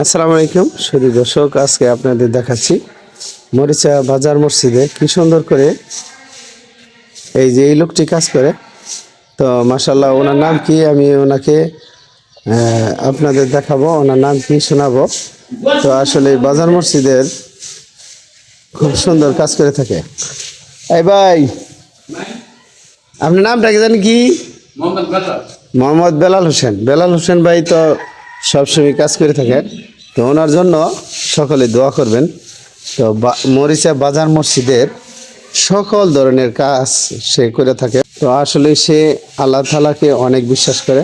আসসালামু আলাইকুম শুধু দর্শক আজকে আপনাদের দেখাচ্ছি মরিচা বাজার মসজিদে কি সুন্দর করে এই যে এই লোকটি কাজ করে। তো মাসাল্লাহ ওনার নাম কি? আমি ওনাকে আপনাদের দেখাবো ওনার নাম কি শোনাবো। তো আসলে বাজার মসজিদের খুব সুন্দর কাজ করে থাকে। এই ভাই আপনার নামটা কি জানি কি? মোহাম্মদ বেলাল হোসেন। বেলাল হোসেন ভাই তো সবসময় কাজ করে থাকে তো ওনার জন্য সকলে দোয়া করবেন। তো মরিচা বাজার মসজিদের সকল ধরনের কাজ সে করে থাকে। তো আসলে সে আল্লাহ তালাকে অনেক বিশ্বাস করে।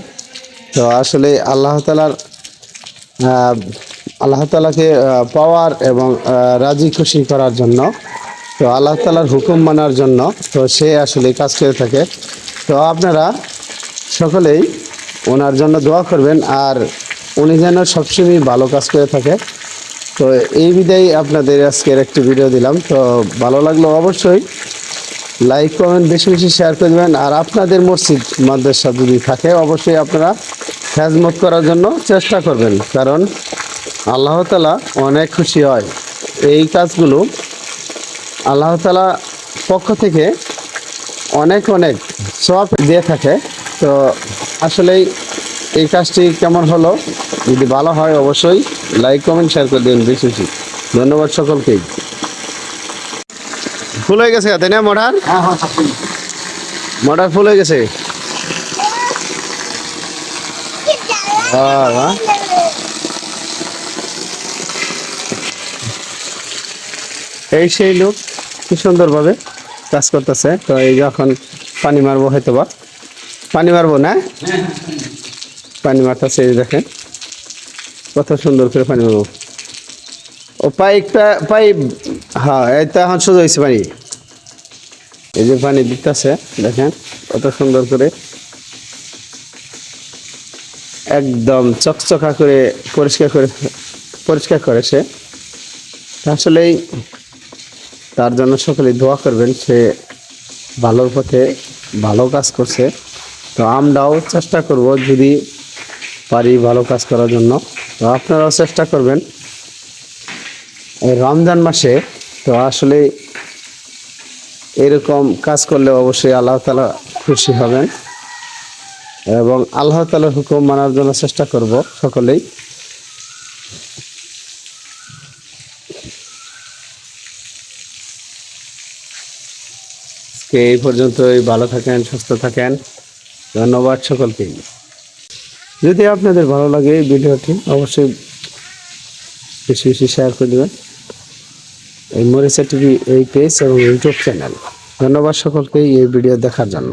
তো আসলে আল্লাহ তালার আল্লাহ তালাকে পাওয়ার এবং রাজি খুশি করার জন্য, তো আল্লাহ তালার হুকুম মানার জন্য, তো সে আসলে কাজ করে থাকে। তো আপনারা সকলেই ওনার জন্য দোয়া করবেন। আর উনি যেন সবসময় ভালো কাজ করে থাকে। তো এই বিদায় আপনাদের আজকের একটি ভিডিও দিলাম। তো ভালো লাগল অবশ্যই। লাইক কমেন্ট বেশি বেশি শেয়ার করে দেবেন আর আপনাদের মসজিদ, মাদ্রাসা যদি থাকে, অবশ্যই আপনারা খেজমত করার জন্য চেষ্টা করবেন। কারণ আল্লাহ তালা অনেক খুশি হয়। এই কাজগুলো আল্লাহ তালা পক্ষ থেকে অনেক অনেক সব দিয়ে থাকে। তো আসলেই এই কাজটি কেমন হলো? যদি ভালো হয় অবশ্যই লাইক কমেন্ট শেয়ার করে দেবেন বেশি বেশি। ধন্যবাদ সকলকে। ফুল হয়ে গেছে তাই না মডার? হ্যাঁ হ্যাঁ। মডার ফুল হয়ে গেছে। এই সেই লোক কি সুন্দরভাবে কাজ করতেছে। তো এই যখন পানি মারবো হয়তো বা পানি মারবো না? পানি মারতেছে এই দেখেন। কত সুন্দর করে পানি মারবো ও পাইপ পাইপ হ্যাঁ তো এখন সোজা হয়েছে পানি। এই যে পানি দিতেছে, দেখেন, কত সুন্দর করে। একদম চকচকা করে পরিষ্কার করে পরিষ্কার করে সে। আসলেই তার জন্য সকলে দোয়া করবেন, সে ভালোর পথে ভালো কাজ করছে। তো আমরাও চেষ্টা করব যদি পারি ভালো কাজ করার জন্য। তো আপনারাও চেষ্টা করবেন। এই রমজান মাসে তো আসলে এরকম কাজ করলে অবশ্যই আল্লাহ তালা খুশি হবেন এবং আল্লাহ তালার হুকুম মানার জন্য চেষ্টা করব সকলেই। এই পর্যন্তই। ভালো থাকেন, সুস্থ থাকেন। ধন্যবাদ সকলকেই যদি আপনাদের ভালো লাগে এই ভিডিওটি, অবশ্যই বেশি বেশি শেয়ার করে দেবেন। এই মরিচা টিভি এই পেজ এবং ইউটিউব চ্যানেল ধন্যবাদ সকলকে এই ভিডিও দেখার জন্য।